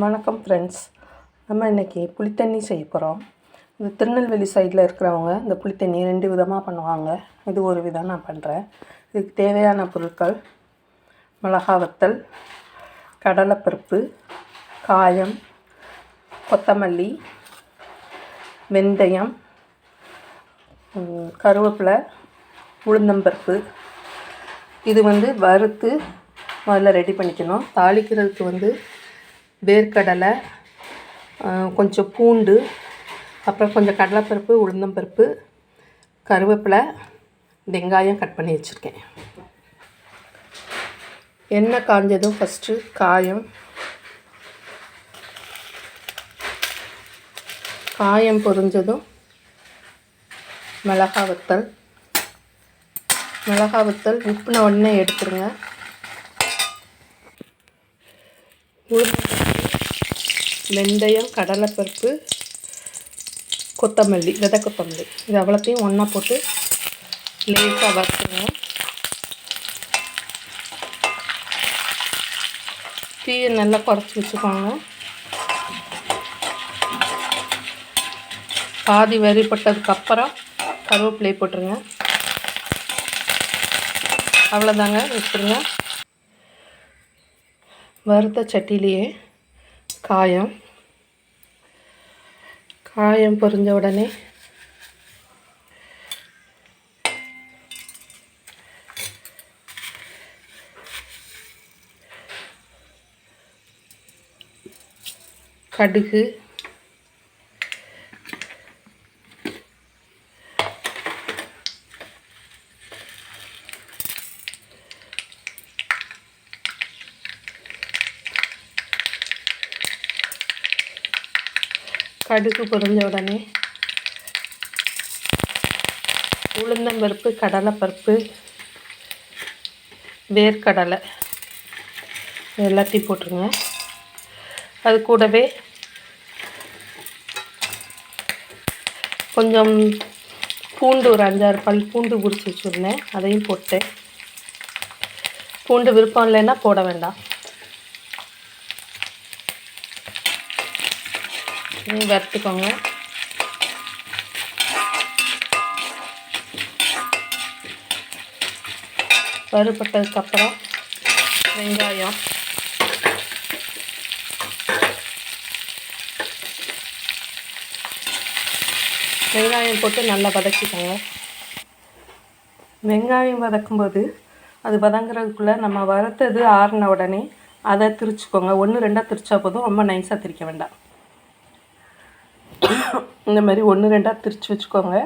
வணக்கம் ஃப்ரெண்ட்ஸ் நம்ம இன்றைக்கி புளித்தண்ணி செய்ய போகிறோம் இந்த திருநெல்வேலி சைடில் இருக்கிறவங்க இந்த புளித்தண்ணி ரெண்டு விதமாக பண்ணுவாங்க. இது ஒரு விதம் நான் பண்ணுறேன் இதுக்கு தேவையான பொருட்கள் மிளகா வத்தல் கடலைப்பருப்பு காயம் கொத்தமல்லி வெந்தயம் கருவேப்பிலை உளுந்தம்பருப்பு. இது வந்து வறுத்து முதல்ல ரெடி பண்ணிக்கணும். தாளிக்கிறதுக்கு வந்து வேர்க்கடலை கொஞ்சம் பூண்டு அப்புறம் கொஞ்சம் கடலைப்பருப்பு உளுந்தம்பருப்பு கருவேப்பிலை வெங்காயம் கட் பண்ணி வச்சுருக்கேன். எண்ணெய் காஞ்சதும் ஃபஸ்ட்டு காயம். காயம் பொரிஞ்சதும் மிளகா வத்தல். மிளகா வத்தல் உப்புன உடனே எடுத்துருங்க. உளுந்தம்பருப்பு வெந்தயம் கடலைப்பருப்பு கொத்தமல்லி விதை கொத்தமல்லி. இது அவ்வளோத்தையும் ஒன்றா போட்டு லேசாக வறுத்துங்க தீயை நல்லா குறைச்சி வச்சுக்கோங்க. பாதி வரிப்பட்டதுக்கப்புறம் கருவேப்பிலையை போட்டுருங்க. அவ்வளோதாங்க வச்சுருங்க. வறுத்த சட்டிலேயே காயம். காயம் பொரிஞ்ச உடனே கடுகு கடுகு பொரிஞ்ச உடனே உளுந்தம்பருப்பு கடலைப்பருப்பு வேர்க்கடலை எல்லாத்தையும் போட்டுருங்க. அது கூடவே கொஞ்சம் பூண்டு ஒரு அஞ்சாறு பல் பூண்டு பிடிச்சி வச்சுருந்தேன். அதையும் போட்டேன். பூண்டு விருப்பம் இல்லைன்னா போட வேண்டாம். வறுத்துக்கோங்க. வறுபட்டதுக்கப்புறம் வெங்காயம். வெங்காயம் போட்டு நல்லா வதக்கிக்கோங்க. வெங்காயம் வதக்கும்போது அது வதங்குறதுக்குள்ளே நம்ம வறுத்தது ஆறின உடனே அதை திரிச்சுக்கோங்க. ஒன்று ரெண்டாக திரிச்சா போதும். ரொம்ப நைஸாக திரிக்க வேண்டாம். இந்த மாதிரி ஒன்று ரெண்டாக திரிச்சு வச்சுக்கோங்க.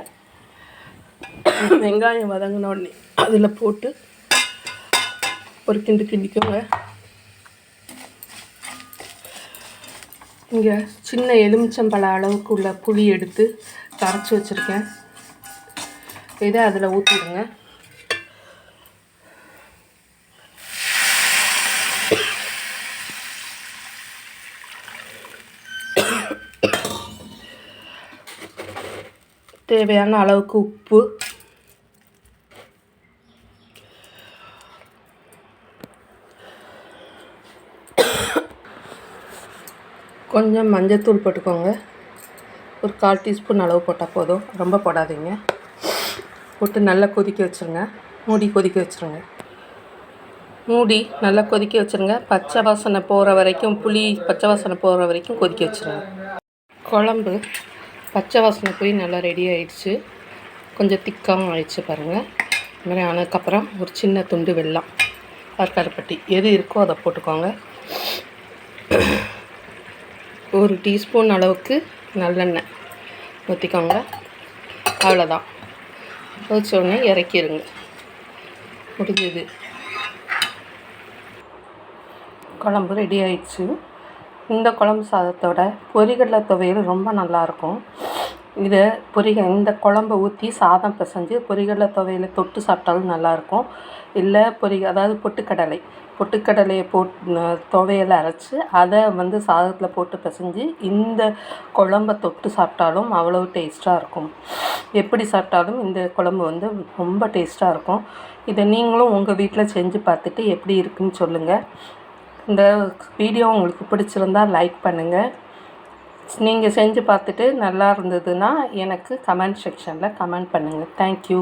வெங்காயம் வதங்கின உடனே அதில் போட்டு ஒரு கிண்டு கிண்டிக்கோங்க. இங்கே சின்ன எலுமிச்சம்பழ அளவுக்கு உள்ள புளி எடுத்து கரைச்சி வச்சுருக்கேன். இதை அதில் ஊற்றிடுங்க தேவையான அளவுக்கு உப்பு. கொஞ்சம் மஞ்சத்தூள் போட்டுக்கோங்க. ஒரு கால் டீஸ்பூன் அளவு போட்டால் போதும். ரொம்ப போடாதீங்க. போட்டு நல்லா கொதிக்க வச்சுருங்க. மூடி கொதிக்க வச்சுருங்க. மூடி நல்லா கொதிக்க வச்சுருங்க. பச்சை வாசனை போகிற வரைக்கும் புளி பச்சை வாசனை போகிற வரைக்கும் கொதிக்க வச்சுருங்க. குழம்பு பச்சை வாசனை போய் நல்லா ரெடி ஆயிடுச்சு. கொஞ்சம் திக்காகவும் ஆயிடுச்சு பாருங்கள் இந்த மாதிரி ஆனதுக்கப்புறம் ஒரு சின்ன துண்டு வெல்லம் கருப்பட்டி எது இருக்கோ அதை போட்டுக்கோங்க. ஒரு டீஸ்பூன் அளவுக்கு நல்லெண்ணெய் ஊற்றிக்கோங்க அவ்வளோதான் வச்ச உடனே இறக்கிடுங்க முடிஞ்சது. குழம்பு ரெடி ஆயிடுச்சு. இந்த குழம்பு சாதத்தோட பொரிகடலை துவையல் ரொம்ப நல்லாயிருக்கும். இதை பொரிக இந்த குழம்பை ஊற்றி சாதம் பிசைஞ்சு பொரிகடலை துவையலை தொட்டு சாப்பிட்டாலும் நல்லாயிருக்கும். இல்லை பொரி அதாவது பொட்டுக்கடலை. பொட்டுக்கடலையை போட் துவையலை அரைச்சி அதை வந்து சாதத்தில் போட்டு பிசைஞ்சு இந்த குழம்ப தொட்டு சாப்பிட்டாலும் அவ்வளோ டேஸ்ட்டாக இருக்கும். எப்படி சாப்பிட்டாலும் இந்த குழம்பு வந்து ரொம்ப டேஸ்ட்டாக இருக்கும். இதை நீங்களும் உங்கள் வீட்டில் செஞ்சு பார்த்துட்டு எப்படி இருக்குன்னு சொல்லுங்கள் இந்த வீடியோ உங்களுக்கு பிடிச்சிருந்தா லைக் பண்ணுங்கள் நீங்கள் செஞ்சு பார்த்துட்டு நல்லா இருந்ததுன்னா எனக்கு கமெண்ட் செக்ஷனில் கமெண்ட் பண்ணுங்கள் தேங்க்யூ